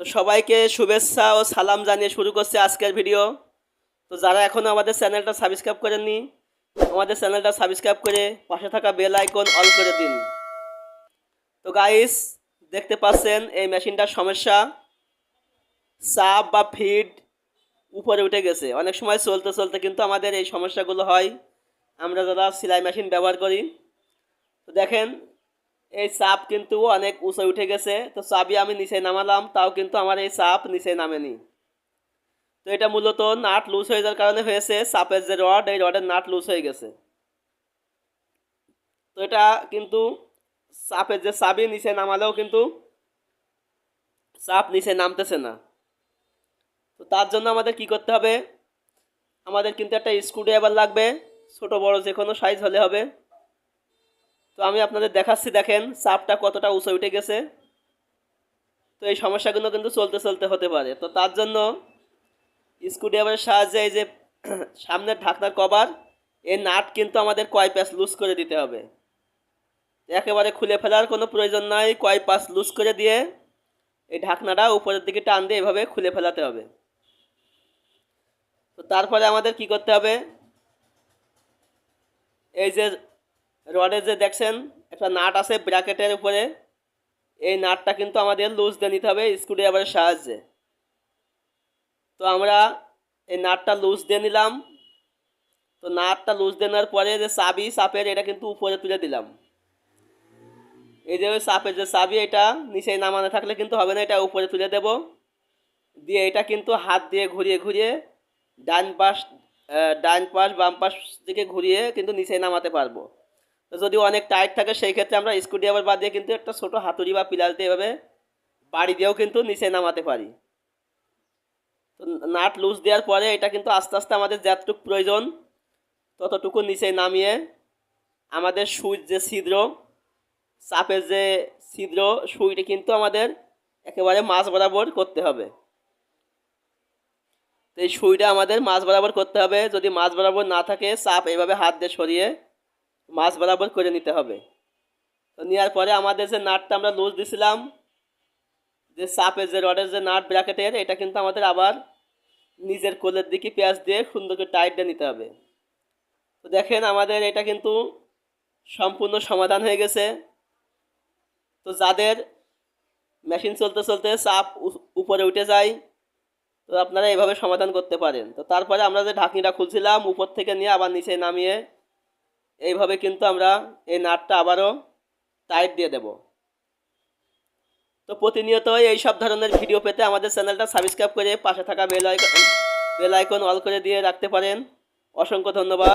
তো সবাইকে শুভেচ্ছা ও সালাম জানিয়ে শুরু করছে আজকের ভিডিও। তো যারা এখনও আমাদের চ্যানেলটা সাবস্ক্রাইব করেননি, আমাদের চ্যানেলটা সাবস্ক্রাইব করে পাশে থাকা বেল আইকন অন করে দিন। তো গাইস দেখতে পাচ্ছেন এই মেশিনটার সমস্যা। চাপ বা ফিড উপরে উঠে গেছে। অনেক সময় চলতে চলতে কিন্তু আমাদের এই সমস্যাগুলো হয়। আমরা যারা সেলাই মেশিন ব্যবহার করি, তো দেখেন এই সাপ কিন্তু অনেক উঁচু উঠে গেছে, তো চাবি আমি নিচে নামালাম, তাও কিন্তু আমার এই সাপ নিচে নামেনি। তো এটা মূলত নাট লুজ হয়ে যাওয়ার কারণে হয়েছে, সাপের যে রড, এই রডের নাট লুজ হয়ে গেছে। তো এটা কিন্তু সাপের যে চাবি নিচে নামালেও কিন্তু সাপ নিচে নামতেছে না। তো তার জন্য আমাদের কি করতে হবে? আমাদের কিন্তু একটা স্ক্রুড্রাইভার লাগবে, ছোট বড় যে কোনো সাইজ হলে হবে। তো আমি আপনাদের দেখাচ্ছি, দেখেন, চাপটা কতটা উঁচু উঠে গেছে। তো এই সমস্যাগুলো কিন্তু চলতে চলতে হতে পারে। তো তার জন্য স্ক্রুড্রাইভারের সাহায্যে এই যে সামনের ঢাকনার কভার এই নাট কিন্তু আমাদের কয় প্যাচ লুজ করে দিতে হবে। একেবারে খুলে ফেলার কোনো প্রয়োজন নাই, কয় পাস লুজ করে দিয়ে এই ঢাকনাটা উপরের দিকে টান দিয়ে এভাবে খুলে ফেলাতে হবে। তো তারপরে আমাদের কি করতে হবে? এই যে রডে যে দেখছেন, একটা নাট আছে ব্র্যাকেটের উপরে। এই নাটটা কিন্তু আমাদের লুজ দিয়ে নিতে হবে স্ক্রুড্রাইভারের সাহায্যে। তো আমরা এই নাটটা লুজ দিয়ে নিলাম। তো নাটটা লুজ দিয়ে নেওয়ার পরে যে চাবি সাপের এটা কিন্তু উপরে তুলে দিলাম। এই যে চাপের যে চাবি, এটা নিচে নামানো থাকলে কিন্তু হবে না, এটা উপরে তুলে দেব। দিয়ে এটা কিন্তু হাত দিয়ে ঘুরিয়ে ঘুরিয়ে ডান পাশ ডান পাশ, বাম পাশ দিকে ঘুরিয়ে কিন্তু নিচে নামাতে পারব। যদি অনেক টাইট থাকে, সেই ক্ষেত্রে আমরা স্ক্রুড্রাইভার বাদ দিয়ে কিন্তু একটা ছোটো হাতুড়ি বা পিলার দিয়ে এভাবে বাড়ি দিয়েও কিন্তু নিচে নামাতে পারি। তো নাট লুজ দেওয়ার পরে এটা কিন্তু আস্তে আস্তে আমাদের যতটুকু প্রয়োজন, ততটুকু নিচে নামিয়ে আমাদের সুইচ যে ছিদ্র, চাপের যে ছিদ্র সুইটা কিন্তু আমাদের একেবারে মাছ বরাবর করতে হবে। তো এই সুইটা আমাদের মাছ বরাবর করতে হবে, যদি মাছ বরাবর না থাকে, চাপ এইভাবে হাত দিয়ে সরিয়ে মাছ বরাবর করে নিতে হবে। তো নেওয়ার পরে আমাদের যে নাটটা আমরা লুজ দিছিলাম, যে চাপের যে রডের যে নাট ব্র্যাকেটের এটা কিন্তু আমাদের আবার নিজের কোলের দিকে পেঁয়াজ দিয়ে সুন্দর করে টাইট দিয়ে নিতে হবে। তো দেখেন আমাদের এটা কিন্তু সম্পূর্ণ সমাধান হয়ে গেছে। তো যাদের মেশিন চলতে চলতে চাপ উপরে উঠে যায়, তো আপনারা এভাবে সমাধান করতে পারেন। তো তারপরে আমরা যে ঢাকনিটা খুলছিলাম, উপর থেকে নিয়ে আবার নিচে নামিয়ে এইভাবে কিন্তু আমরা এই নাটটা আবারও টাইট দিয়ে দেব। তো প্রতিনিয়ত এই সব ধরনের ভিডিও পেতে আমাদের চ্যানেলটা সাবস্ক্রাইব করে পাশে থাকা bell icon bell icon all করে দিয়ে রাখতে পারেন। অসংখ্য ধন্যবাদ।